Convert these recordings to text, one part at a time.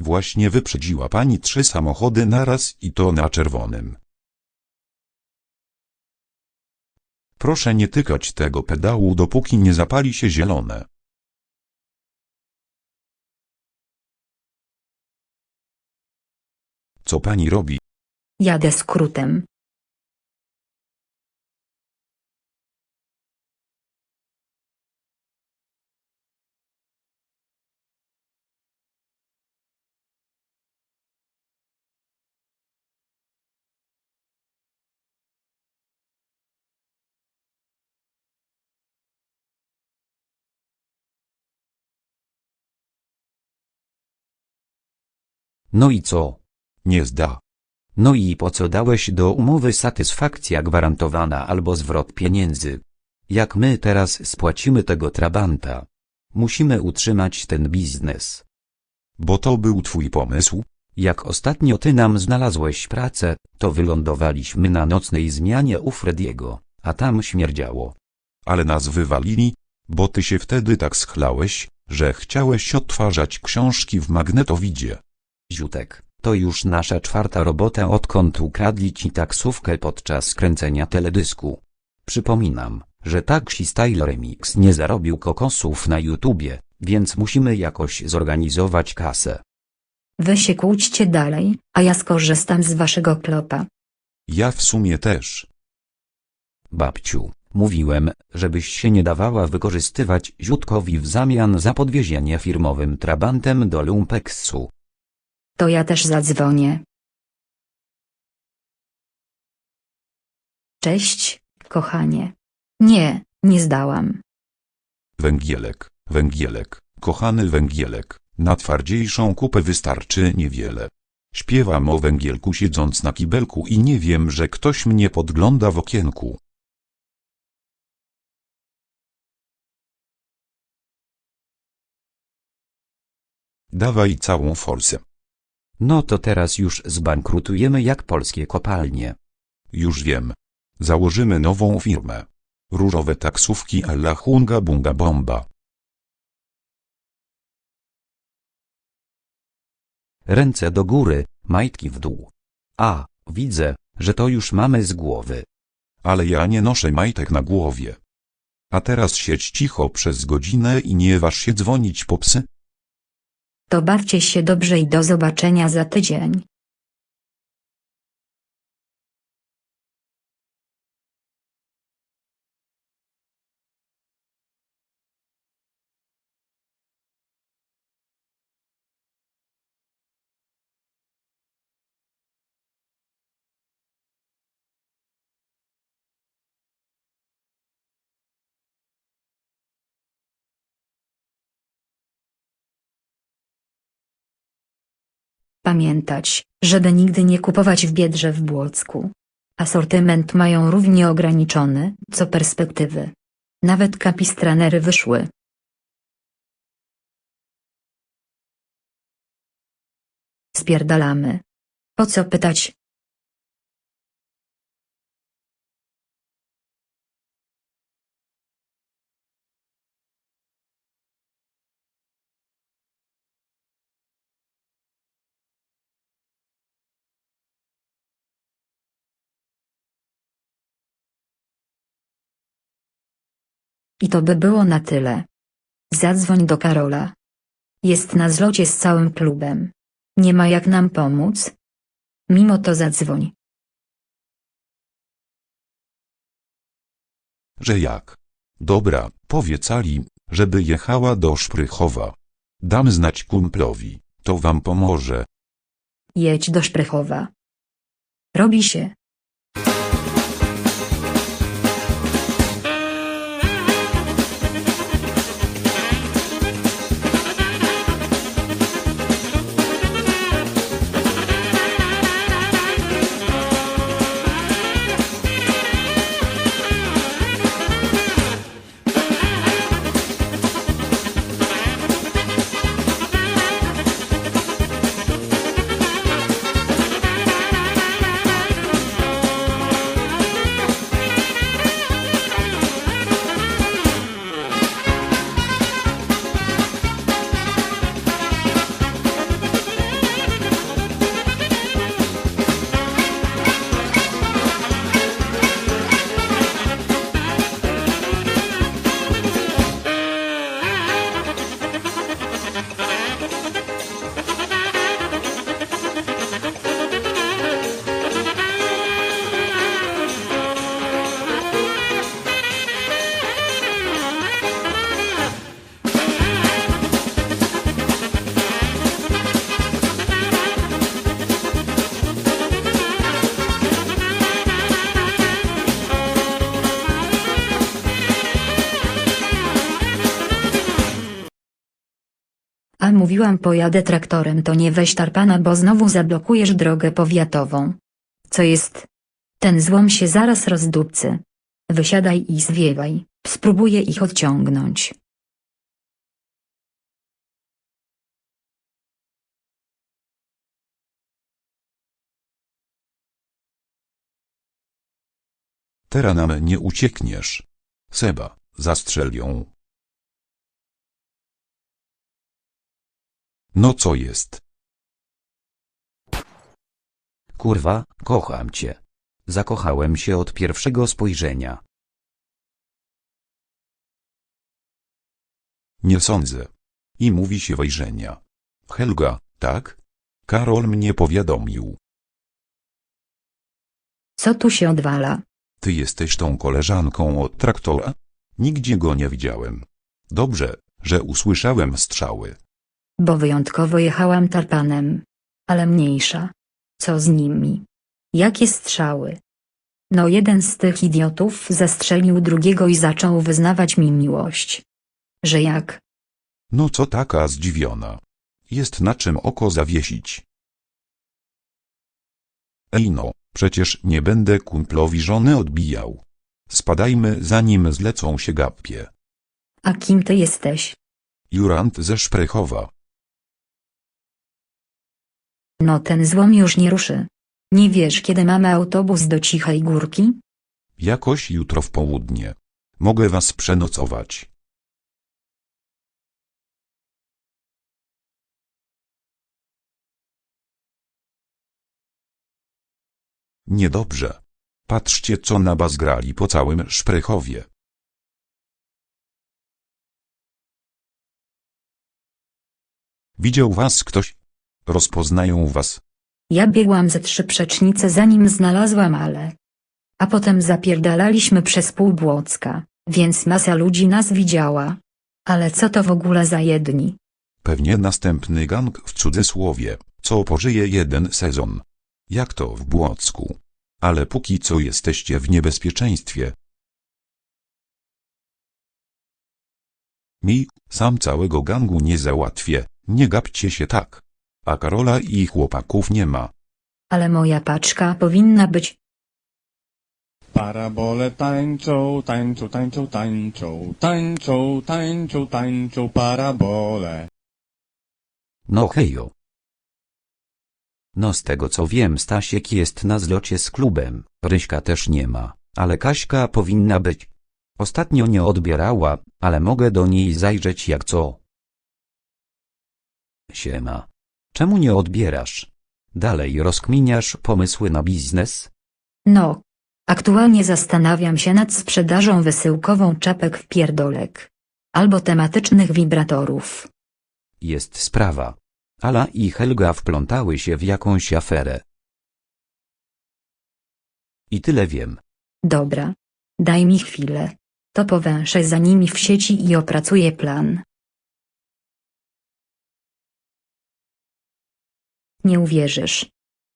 Właśnie wyprzedziła pani trzy samochody naraz i to na czerwonym. Proszę nie tykać tego pedału dopóki nie zapali się zielone. Co pani robi? Jadę skrótem. No i co? Nie zda. No i po co dałeś do umowy satysfakcja gwarantowana albo zwrot pieniędzy? Jak my teraz spłacimy tego trabanta? Musimy utrzymać ten biznes. Bo to był twój pomysł? Jak ostatnio ty nam znalazłeś pracę, to wylądowaliśmy na nocnej zmianie u Frediego, a tam śmierdziało. Ale nas wywalili, bo ty się wtedy tak schlałeś, że chciałeś odtwarzać książki w magnetowidzie. Ziutek, to już nasza czwarta robota odkąd ukradli ci taksówkę podczas kręcenia teledysku. Przypominam, że Taxi Style Remix nie zarobił kokosów na YouTubie, więc musimy jakoś zorganizować kasę. Wy się kłóćcie dalej, a ja skorzystam z waszego klopa. Ja w sumie też. Babciu, mówiłem, żebyś się nie dawała wykorzystywać Ziutkowi w zamian za podwiezienie firmowym trabantem do Lumpeksu. To ja też zadzwonię. Cześć, kochanie. Nie, nie zdałam. Węgielek, węgielek, kochany węgielek, na twardziejszą kupę wystarczy niewiele. Śpiewam o węgielku siedząc na kibelku i nie wiem, że ktoś mnie podgląda w okienku. Dawaj całą forsę. No to teraz już zbankrutujemy jak polskie kopalnie. Już wiem. Założymy nową firmę. Różowe taksówki alla hunga bunga bomba. Ręce do góry, majtki w dół. A, widzę, że to już mamy z głowy. Ale ja nie noszę majtek na głowie. A teraz siedź cicho przez godzinę i nie waż się dzwonić po psy. To bawcie się dobrze i do zobaczenia za tydzień. Pamiętać, żeby nigdy nie kupować w Biedrze w Błocku. Asortyment mają równie ograniczony, co perspektywy. Nawet kapistranery wyszły. Spierdalamy. Po co pytać? I to by było na tyle. Zadzwoń do Karola. Jest na zlocie z całym klubem. Nie ma jak nam pomóc? Mimo to zadzwoń. Że jak? Dobra, powiedz Ali, żeby jechała do Szprychowa. Dam znać kumplowi, to wam pomoże. Jedź do Szprychowa. Robi się. Mówiłam pojadę traktorem to nie weź tarpana bo znowu zablokujesz drogę powiatową. Co jest? Ten złom się zaraz rozdupcy. Wysiadaj i zwiewaj, spróbuję ich odciągnąć. Teraz nam nie uciekniesz. Seba, zastrzel ją. No co jest? Kurwa, kocham cię. Zakochałem się od pierwszego spojrzenia. Nie sądzę. I mówi się wejrzenia. Helga, tak? Karol mnie powiadomił. Co tu się odwala? Ty jesteś tą koleżanką od traktora? Nigdzie go nie widziałem. Dobrze, że usłyszałem strzały. Bo wyjątkowo jechałam tarpanem. Ale mniejsza. Co z nimi? Jakie strzały? No jeden z tych idiotów zastrzelił drugiego i zaczął wyznawać mi miłość. Że jak? No co taka zdziwiona? Jest na czym oko zawiesić. Ej no, przecież nie będę kumplowi żony odbijał. Spadajmy zanim zlecą się gappie. A kim ty jesteś? Jurant ze Szprechowa. No ten złom już nie ruszy. Nie wiesz kiedy mamy autobus do Cichej Górki? Jakoś jutro w południe. Mogę was przenocować. Niedobrze. Patrzcie co na bas grali po całym Szprechowie. Widział was ktoś? Rozpoznają was. Ja biegłam ze trzy przecznice zanim znalazłam ale. A potem zapierdalaliśmy przez pół Błocka, więc masa ludzi nas widziała. Ale co to w ogóle za jedni? Pewnie następny gang w cudzysłowie, co pożyje jeden sezon. Jak to w Błocku. Ale póki co jesteście w niebezpieczeństwie. Mi, sam całego gangu nie załatwię, nie gapcie się tak. A Karola i chłopaków nie ma. Ale moja paczka powinna być. Parabole tańczą, tańczą, tańczą, tańczą, tańczą, tańczą, tańczą, parabole. No hejo. No z tego co wiem Stasiek jest na zlocie z klubem, Ryśka też nie ma, ale Kaśka powinna być. Ostatnio nie odbierała, ale mogę do niej zajrzeć jak co. Siema. Czemu nie odbierasz? Dalej rozkminiasz pomysły na biznes? No. Aktualnie zastanawiam się nad sprzedażą wysyłkową czapek w pierdolek. Albo tematycznych wibratorów. Jest sprawa. Ala i Helga wplątały się w jakąś aferę. I tyle wiem. Dobra. Daj mi chwilę. To powęszę za nimi w sieci i opracuję plan. Nie uwierzysz.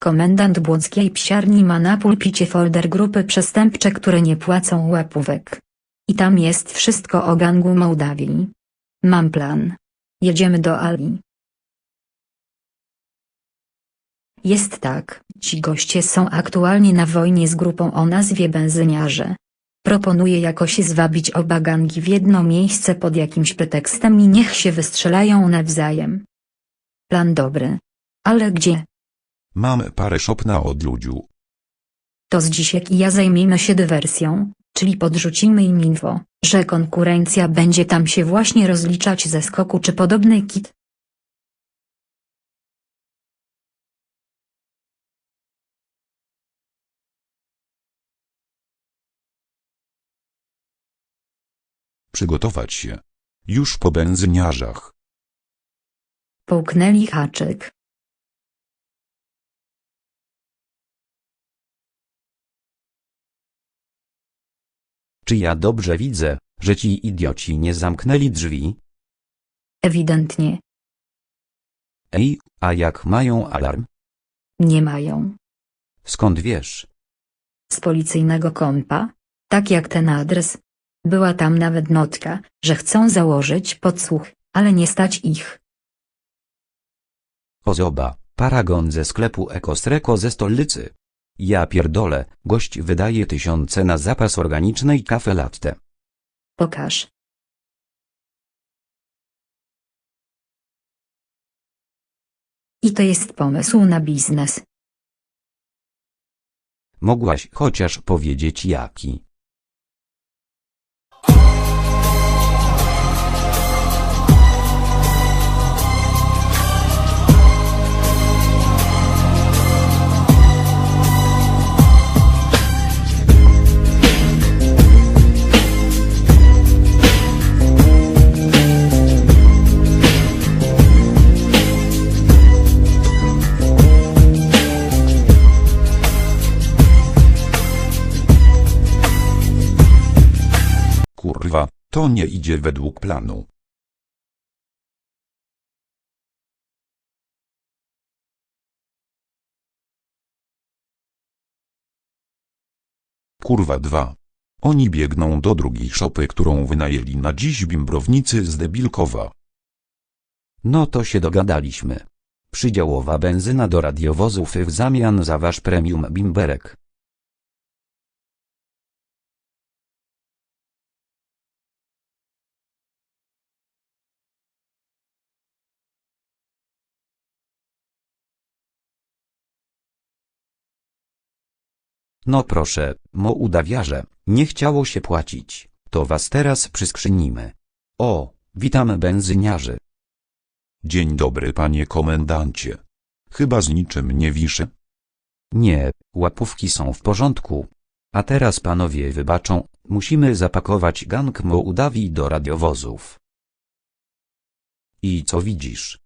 Komendant Błockiej psiarni ma na pulpicie folder grupy przestępcze, które nie płacą łapówek. I tam jest wszystko o gangu Mołdawii. Mam plan. Jedziemy do Ali. Jest tak, ci goście są aktualnie na wojnie z grupą o nazwie benzyniarze. Proponuję jakoś zwabić oba gangi w jedno miejsce pod jakimś pretekstem i niech się wystrzelają nawzajem. Plan dobry. Ale gdzie? Mam parę szop na odludziu. To z dzisiek i ja zajmiemy się dywersją, czyli podrzucimy im info, że konkurencja będzie tam się właśnie rozliczać ze skoku czy podobny kit. Przygotować się. Już po benzyniarzach. Połknęli haczyk. Czy ja dobrze widzę, że ci idioci nie zamknęli drzwi? Ewidentnie, Ej, a jak mają alarm? nie mają. Skąd wiesz? Z policyjnego kompa, tak jak ten adres. Była tam nawet notka, że chcą założyć podsłuch, ale nie stać ich. Pozoba, paragon ze sklepu Ekosreko ze stolicy. Ja pierdolę, gość wydaje tysiące na zapas organicznej kafe latte. Pokaż. I to jest pomysł na biznes. Mogłaś chociaż powiedzieć jaki. To nie idzie według planu. Kurwa 2. Oni biegną do drugiej szopy, którą wynajęli na dziś bimbrownicy z Debilkowa. No to się dogadaliśmy. Przydziałowa benzyna do radiowozów w zamian za wasz premium bimberek. No proszę, mo udawiarze, nie chciało się płacić, to was teraz przyskrzynimy. O, witam benzyniarzy. Dzień dobry panie komendancie. Chyba z niczym nie wiszę. Nie, łapówki są w porządku. A teraz panowie wybaczą, musimy zapakować gang Mołdawii do radiowozów. I co widzisz?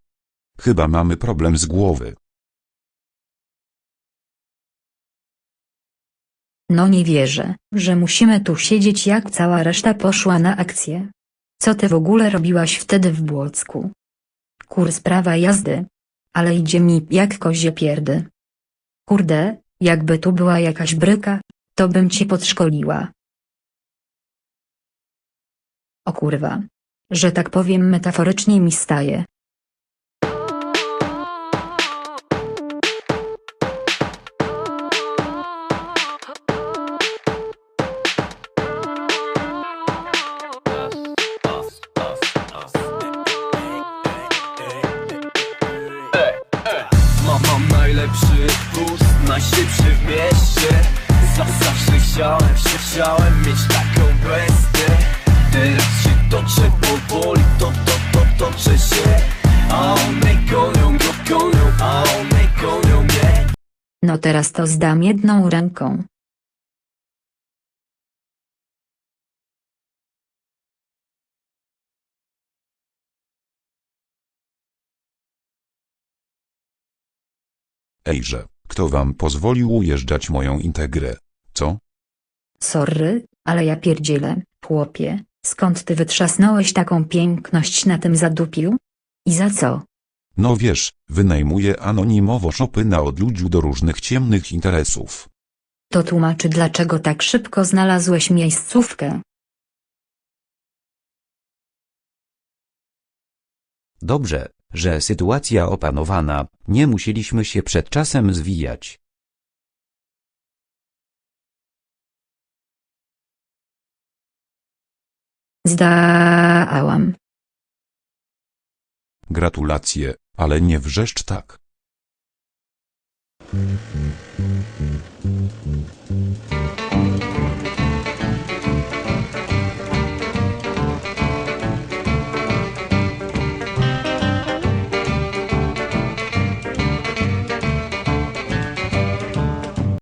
Chyba mamy problem z głowy. No nie wierzę, że musimy tu siedzieć jak cała reszta poszła na akcję. Co ty w ogóle robiłaś wtedy w Błocku? Kurs prawa jazdy. Ale idzie mi jak kozie pierdy. Kurde, jakby tu była jakaś bryka, to bym cię podszkoliła. O kurwa. Że tak powiem metaforycznie mi staje. Teraz to zdam jedną ręką. Ejże, kto wam pozwolił ujeżdżać moją integrę? Co? Sorry, ale ja pierdzielę, chłopie, skąd ty wytrzasnąłeś taką piękność na tym zadupiu? I za co? No wiesz, wynajmuję anonimowo szopy na odludziu do różnych ciemnych interesów. To tłumaczy dlaczego tak szybko znalazłeś miejscówkę. Dobrze, że sytuacja opanowana, nie musieliśmy się przed czasem zwijać. Zdałam. Gratulacje, ale nie wrzeszcz tak.